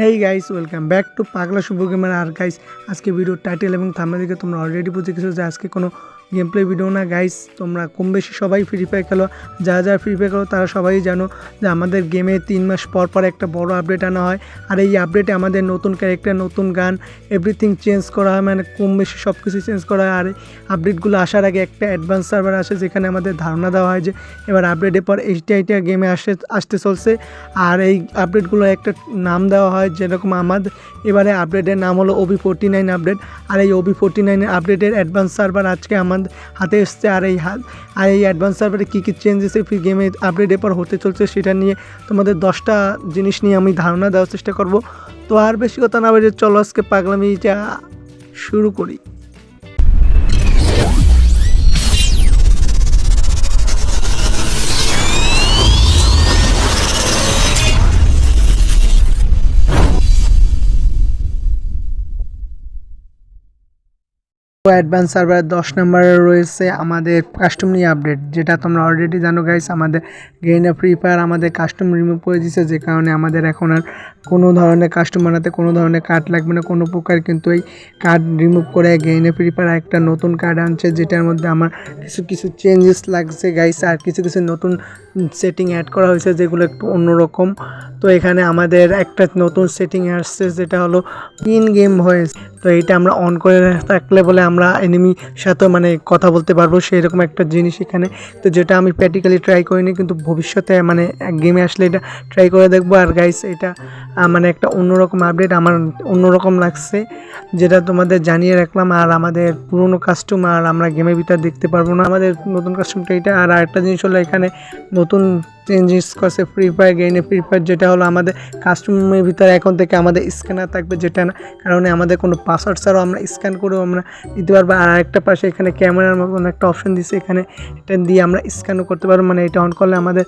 Hey guys welcome back to পাগলা Shubho gamer আর guys আজকে ভিডিও টাইটেল এবং থামে দেখে তোমরা অলরেডি বুঝে গেছো যে আজকে কোনো গেম প্লে ভিডিও না গাইস তোমরা কম বেশি সবাই ফ্রি ফায়ার খেলো। যারা যারা ফ্রি ফায়ার খেলো, তারা সবাই জানো যে আমাদের গেমে তিন মাস পর পর একটা বড় আপডেট আনা হয়। আর এই আপডেটে আমাদের নতুন ক্যারেক্টার নতুন গান এভরিথিং চেঞ্জ করা হয়। মানে কম বেশি সব কিছু চেঞ্জ করা হয়। আর আপডেটগুলো আসার আগে একটা অ্যাডভান্স সার্ভার আসে, যেখানে আমাদের ধারণা দেওয়া হয় যে এবার আপডেটের পর এইটা এইটা গেমে আসে, আসতে চলছে। আর এই আপডেটগুলো একটা নাম দেওয়া হয়, যেরকম আমাদের এবারে আপডেটের নাম হলো ওবি ফোরটি নাইন আপডেট আর এই ওবি ফোরটি নাইনের আপডেটের অ্যাডভান্স সার্ভার আজকে আমাদের হাতে এসছে আর এই হাত আর এই অ্যাডভান্স সার্ভারে কী কী চেঞ্জেস এই গেমে আপডেট এরপর হতে চলছে সেটা নিয়ে তোমাদের দশটা জিনিস নিয়ে আমি ধারণা দেওয়ার চেষ্টা করব। তো আর বেশি কথা না বলে চলো আজকে পাগলামিটা শুরু করি। অ্যাডভান্স সার্ভার দশ নম্বরে রয়েছে আমাদের কাস্টম নিয়ে আপডেট যেটা তোমরা অলরেডি জানো গাইস আমাদের গেইনে ফ্রি ফায়ার আমাদের কাস্টম রিমুভ করে দিয়েছে, যে কারণে আমাদের এখন আর কোনো ধরনের কাস্টম বানাতে কোনো ধরনের কার্ড লাগবে না। কোনো প্রকার কিন্তু এই কার্ড রিমুভ করে গেইনে ফ্রি ফায়ার একটা নতুন কার্ড আনছে, যেটার মধ্যে আমার কিছু কিছু চেঞ্জেস লাগছে গাইস আর কিছু কিছু নতুন সেটিং অ্যাড করা হয়েছে, যেগুলো একটু অন্যরকম। তো এখানে আমাদের একটা নতুন সেটিং আসছে, যেটা হলো ইন গেম ভয়েস তো এইটা আমরা অন করে থাকলে বলে আমরা এনিমি সাথে মানে কথা বলতে পারব সেই রকম একটা জিনিস এখানে। তো যেটা আমি প্র্যাকটিক্যালি ট্রাই করিনি, কিন্তু ভবিষ্যতে মানে গেমে আসলে এটা ট্রাই করে দেখব। আর গাইস এটা মানে একটা অন্যরকম আপডেট আমার অন্যরকম লাগছে, যেটা তোমাদের জানিয়ে রাখলাম, আর আমাদের পুরনো কাস্টম আর আমরা গেমের ভিতর দেখতে পারব না। আমাদের নতুন কাস্টমটা এটা, আর আরেকটা জিনিস হলো এখানে নতুন চেঞ্জেস করছে ফ্রি ফায়ার গেইনে ফ্রি ফায়ার যেটা হলো আমাদের কাস্টমের ভিতরে এখন থেকে আমাদের স্ক্যানার থাকবে যেটা না, কারণে আমাদের কোনো পাসওয়ার্ড ছাড়াও আমরা স্ক্যান করেও আমরা দিতে পারব। আর আরেকটা পাশে এখানে ক্যামেরার মতন একটা অপশন দিছে, এখানে এটা দিয়ে আমরা স্ক্যানও করতে পারব। মানে এটা অন করলে আমাদের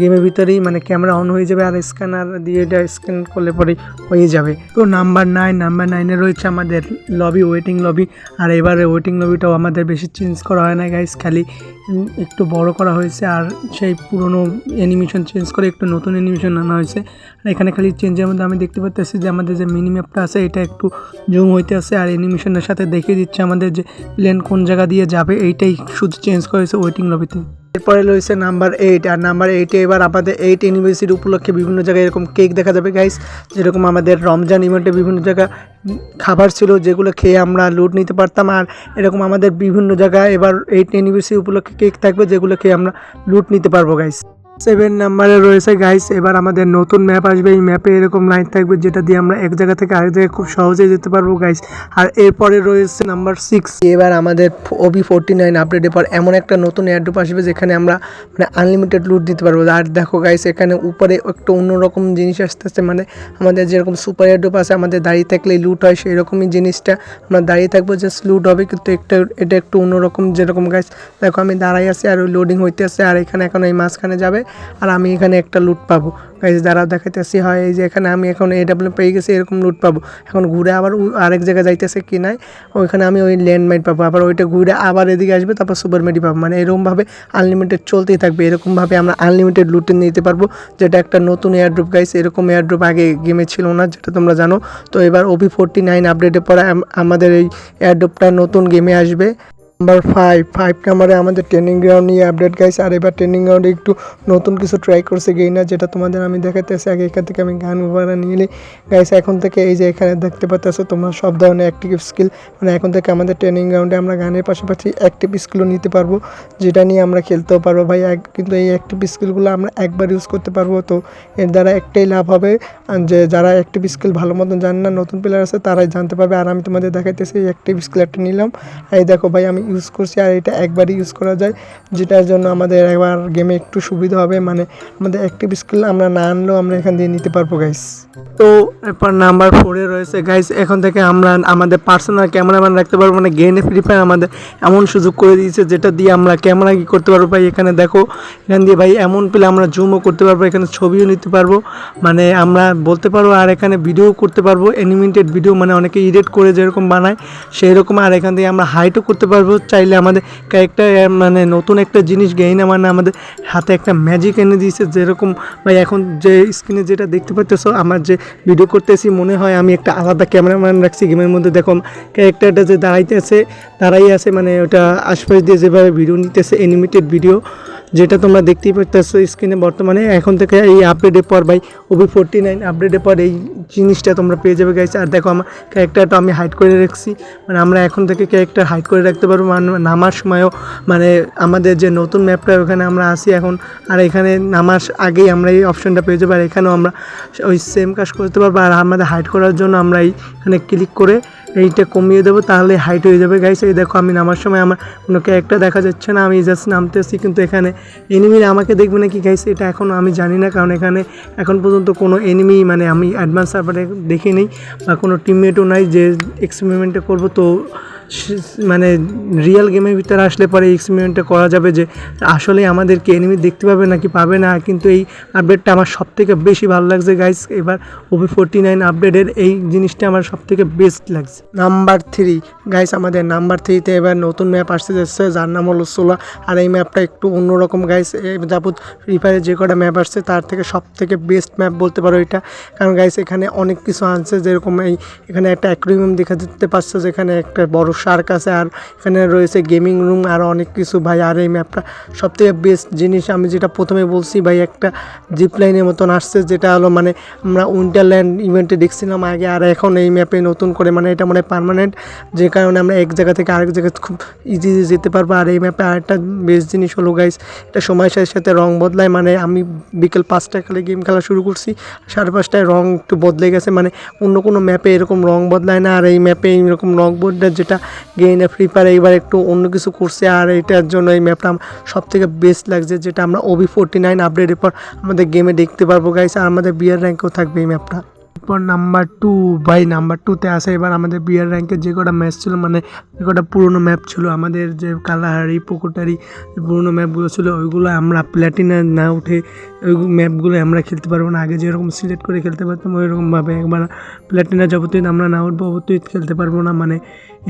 গেমের ভিতরেই মানে ক্যামেরা অন হয়ে যাবে, আর স্ক্যানার দিয়ে এটা স্ক্যান করলে পরেই হয়ে যাবে। তো নাম্বার নাইন নাম্বার নাইনে রয়েছে আমাদের লবি ওয়েটিং লবি আর এবারে ওয়েটিং লবিটাও আমাদের বেশি চেঞ্জ করা হয় না গাইস খালি একটু বড় করা হয়েছে আর সেই পুরনো অ্যানিমেশন চেঞ্জ করে একটু নতুন অ্যানিমেশন আনা হয়েছে। আর এখানে খালি চেঞ্জের মধ্যে আমি দেখতে পাচ্ছি যে আমাদের যে মিনি ম্যাপটা আছে, এটা একটু জুম হইতে আছে। আর অ্যানিমেশনের সাথে দেখিয়ে দিচ্ছে আমাদের যে প্লেন কোন জায়গা দিয়ে যাবে, এইটাই শুধু চেঞ্জ করেছে ওয়েটিং লবিতে এরপরে রয়েছে নাম্বার এইট আর নাম্বার এইটে এবার আমাদের এইট ইউনিভার্সিটি উপলক্ষে বিভিন্ন জায়গায় এরকম কেক দেখা যাবে গাইস যেরকম আমাদের রমজান ইভেন্টে বিভিন্ন জায়গায় খাবার ছিল, যেগুলো খেয়ে আমরা লুট নিতে পারতাম, আর এরকম আমাদের বিভিন্ন জায়গায় এবার এইট ইউনিভার্সিটি উপলক্ষে কেক থাকবে, যেগুলো খেয়ে আমরা লুট নিতে পারব গাইস সেভেন নাম্বারে রয়েছে গাইস এবার আমাদের নতুন ম্যাপ আসবে। এই ম্যাপে এরকম লাইন থাকবে যেটা দিয়ে আমরা এক জায়গা থেকে আরেক জায়গায় খুব সহজে যেতে পারব গাইস আর এরপরে রয়েছে নাম্বার সিক্স এবার আমাদের ওবি ফোরটি নাইন আপডেটের পর এমন একটা নতুন এয়ারড্রপ আসবে যেখানে আমরা মানে আনলিমিটেড লুট দিতে পারব। আর দেখো গাইস এখানে উপরে একটু অন্যরকম জিনিস আসতেছে। মানে আমাদের যেরকম সুপার এয়ারড্রপ আছে, আমাদের দাঁড়িয়ে থাকলেই লুট হয় সেই রকমই জিনিসটা আমরা দাঁড়িয়ে থাকব। জাস্ট লুট হবে, কিন্তু একটা, এটা একটু অন্যরকম যেরকম গাইস দেখো, আমি দাঁড়াই আছি আর লোডিং হইতে আছে আর এখানে এখন এই মাঝখানে যাবে। আর আমি এখানে একটা লুট পাবো। গাইজ দ্বারা দেখাইতেছি। হয় এই যে এখানে আমি এখন এ ডাব্লিউ পেয়ে গেছি, এরকম লুট পাবো। এখন ঘুরে আবার আরেক জায়গায় যাইতেছে কি নাই, ওইখানে আমি ওই ল্যান্ডমাইন পাবো। আবার ওইটা ঘুরে আবার এদিকে আসবে, তারপর সুপার মেডি পাবো। মানে এরকমভাবে আনলিমিটেড চলতেই থাকবে। এরকমভাবে আমরা আনলিমিটেড লুটে নিতে পারব, যেটা একটা নতুন এয়ারড্রপ গাইস এরকম এয়ারড্রপ আগে গেমে ছিল না, যেটা তোমরা জানো। তো এবার ওবি ফোরটি নাইন আপডেটের পরে আমাদের এই এয়ারড্রপটা নতুন গেমে আসবে। নাম্বার ফাইভ ফাইভ নাম্বারে আমাদের ট্রেনিং গ্রাউন্ড নিয়ে আপডেট গাইছে আর এবার ট্রেনিং গ্রাউন্ডে একটু নতুন কিছু ট্রাই করছে গেইনার যেটা তোমাদের আমি দেখাতেছি আগে এখান থেকে আমি গান ওভারা নিয়ে নিই। গাইছে এখন থেকে এই যে এখানে দেখতে পাচ্ছ তোমরা সব ধরনের অ্যাক্টিভ স্কিল মানে এখন থেকে আমাদের ট্রেনিং গ্রাউন্ডে আমরা গানের পাশাপাশি অ্যাক্টিভ স্কিলও নিতে পারব, যেটা নিয়ে আমরা খেলতেও পারব, ভাই। কিন্তু এই অ্যাক্টিভ স্কিলগুলো আমরা একবার ইউজ করতে পারব, তো এর দ্বারা একটাই লাভ হবে। যে যারা অ্যাক্টিভ স্কিল ভালো মতন জানে না, নতুন প্লেয়ার আছে, তারাই জানতে পারবে। আর আমি তোমাদের দেখাইতেছি অ্যাক্টিভ স্কিল একটা নিলাম। এই দেখো, ভাই, আমি ইউজ করছি আর এটা একবারই ইউজ করা যায়, যেটার জন্য আমাদের একবার গেমে একটু সুবিধা হবে। মানে আমাদের অ্যাক্টিভ স্কিল আমরা না আনলেও আমরা এখান দিয়ে নিতে পারব গাইস তো এরপর নাম্বার ফোরে রয়েছে গাইস এখন থেকে আমরা আমাদের পার্সোনাল ক্যামেরাম্যান রাখতে পারব। মানে গেনে ফ্রি ফায়ার আমাদের এমন সুযোগ করে দিয়েছে, যেটা দিয়ে আমরা ক্যামেরা কি করতে পারব, ভাই? এখানে দেখো, এখান দিয়ে ভাই এমন পেলে আমরা জুমও করতে পারব, এখানে ছবিও নিতে পারব। মানে আমরা বলতে পারব আর এখানে ভিডিও করতে পারব অ্যানিমেটেড ভিডিও মানে অনেকে এডিট করে যেরকম বানায় সেই রকম আর এখান থেকে আমরা হাইটও করতে পারব। চাইলে আমাদের ক্যারেক্টার মানে নতুন একটা জিনিস গেইনে মানে আমাদের হাতে একটা ম্যাজিক এনে দিয়েছে। যেরকম ভাই এখন যে স্ক্রিনে যেটা দেখতে পাচ্তেছো আমার যে ভিডিও করতেছি, মনে হয় আমি একটা আলাদা ক্যামেরাম্যান রাখছি। গেমের মধ্যে দেখো ক্যারেক্টারটা যে দাঁড়াইতেছে দাঁড়াই আছে মানে ওটা আশপাশ দিয়ে যেভাবে ভিডিও নিতেছে অ্যানিমেটেড ভিডিও যেটা তোমরা দেখতেই পাচ্তেছো স্ক্রিনে বর্তমানে। এখন থেকে এই আপডেটের পর ভাই ওবি ফোরটি নাইন আপডেটের পর এই জিনিসটা তোমরা পেয়ে যাবে গাইছে আর দেখো, আমার ক্যারেক্টারটা আমি হাইড করে রাখছি। মানে আমরা এখন থেকে ক্যারেক্টার হাইড করে রাখতে পারব। মানে নামার সময়ও মানে আমাদের যে নতুন ম্যাপটা ওখানে আমরা আসি এখন। আর এখানে নামার আগেই আমরা এই অপশনটা পেয়ে যাব। আর এখানেও আমরা ওই সেম কাজ করতে পারব। আর আমাদের হাইড করার জন্য আমরা এইখানে ক্লিক করে এইটা কমিয়ে দেবো, তাহলে হাইট হয়ে যাবে গাইস এই দেখো, আমি নামার সময় আমার কোনো ক্যারেক্টার দেখা যাচ্ছে না। আমি জাস্ট নামতেছি, কিন্তু এখানে এনিমি আমাকে দেখবে নাকি গাইস এটা এখন আমি জানি না, কারণ এখানে এখন পর্যন্ত কোনো এনিমি মানে আমি অ্যাডভান্স সার্ভারে দেখিনি বা কোনো টিমমেটও নাই যে এক্সপেরিমেন্টে করব তো মানে রিয়েল গেমের ভিতরে আসলে পরে এক্সপেরিমেন্টটা করা যাবে যে আসলে আমাদেরকে এনিমি দেখতে পাবে নাকি পাবে না। কিন্তু এই আপডেটটা আমার সব থেকে বেশি ভালো লাগছে গাইস এবার ওবি ফোরটি নাইন আপডেটের এই জিনিসটা আমার সব থেকে বেস্ট লাগছে। নাম্বার থ্রি গাইস আমাদের নাম্বার থ্রিতে এবার নতুন ম্যাপ আসতে যাচ্ছে। যার নাম হলো সোলা আর এই ম্যাপটা একটু অন্যরকম গাইস যাবত ফ্রি ফায়ারে যে কটা ম্যাপ আসছে, তার থেকে সব থেকে বেস্ট ম্যাপ বলতে পারো এটা। কারণ গাইস এখানে অনেক কিছু আনছে। যেরকম এই এখানে একটা অ্যাকুরিয়াম দেখা দিতে পারছে, যেখানে একটা বড় শার্ক আছে আর এখানে রয়েছে গেমিং রুম আর অনেক কিছু ভাই। আর এই ম্যাপটা সব থেকে বেস্ট জিনিস আমি যেটা প্রথমে বলছি ভাই, একটা জিপ লাইনের মতন আসছে যেটা হলো মানে আমরা উইন্টারল্যান্ড ইভেন্টে দেখছিলাম আগে আর এখন এই ম্যাপে নতুন করে মানে এটা মানে পার্মানেন্ট যে কারণে আমরা এক জায়গা থেকে আরেক জায়গায় খুব ইজি যেতে পারব। আর এই ম্যাপে আরেকটা বেস্ট জিনিস হলো গাইস এটা সময়ের সাথে সাথে রং বদলায় মানে আমি বিকেল পাঁচটায় খেলে গেম খেলা শুরু করছি, সাড়ে পাঁচটায় রং একটু বদলে গেছে মানে অন্য কোনো ম্যাপে এরকম রং বদলায় না। আর এই ম্যাপে এইরকম রং বদলে যেটা গেইনে ফ্রি ফায়ার এইবার একটু অন্য কিছু করছে আর এটার জন্য এই ম্যাপটা সব থেকে বেস্ট লাগছে যেটা আমরা ওবি ফোরটি নাইন আপডেটের পর আমাদের গেমে দেখতে পারব গাইস আর আমাদের বিয়ার র্যাঙ্কেও থাকবে এই ম্যাপটা এরপর নাম্বার টু বাই নাম্বার টুতে আসে এবার আমাদের বিয়ার র্যাঙ্কের যে কটা ম্যাচ ছিল মানে যে কটা পুরোনো ম্যাপ ছিল, আমাদের যে কালাহারি পুকুটারি যে পুরোনো ম্যাপগুলো ছিল, ওইগুলো আমরা প্ল্যাটিনা না উঠে ম্যাপগুলো আমরা খেলতে পারব না। আগে যেরকম সিলেক্ট করে খেলতে পারতাম, ওইরকমভাবে একবার প্ল্যাটিনা যাবতীয় আমরা না উঠবো অবতীত খেলতে পারব না। মানে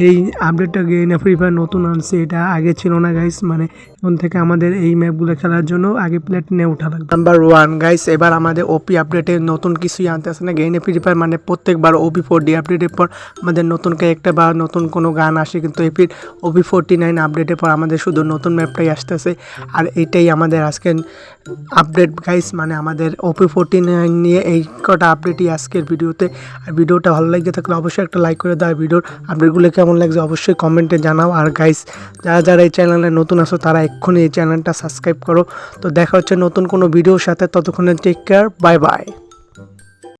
এই আপডেটটা গেইনে ফ্রি ফায়ার নতুন আনছে, এটা আগে ছিল না গাইস মানে এখন থেকে আমাদের এই ম্যাপগুলো খেলার জন্য আগে প্ল্যাটিনে উঠা লাগবে। নাম্বার ওয়ান গাইস এবার আমাদের ওপি আপডেটে নতুন কিছুই আনতে আসে না। গেইনে ফ্রি ফায়ার মানে প্রত্যেকবার ওপি ফোর ডি আপডেটের পর আমাদের নতুন ক্যারেক্টার বা নতুন কোনো গান আসে, কিন্তু এপির ওপি ফোরটি নাইন আপডেটের পর আমাদের শুধু নতুন ম্যাপটাই আসতেছে। আর এইটাই আমাদের আজকে আপডেট গাইস মানে আমাদের ওপি ফোরটি নিয়ে এই কটা আপডেটই আজকের ভিডিওতে। আর ভিডিওটা ভালো লাগতে থাকলে অবশ্যই একটা লাইক করে দাও। ভিডিওর আপডেটগুলো কেমন লাগছে অবশ্যই কমেন্টে জানাও। আর গাইস যারা যারা এই চ্যানেলে নতুন আসো তারা এক্ষুনি এই চ্যানেলটা সাবস্ক্রাইব করো। তো দেখা হচ্ছে নতুন কোনো ভিডিওর সাথে। ততক্ষণে টেক কেয়ার বাই বাই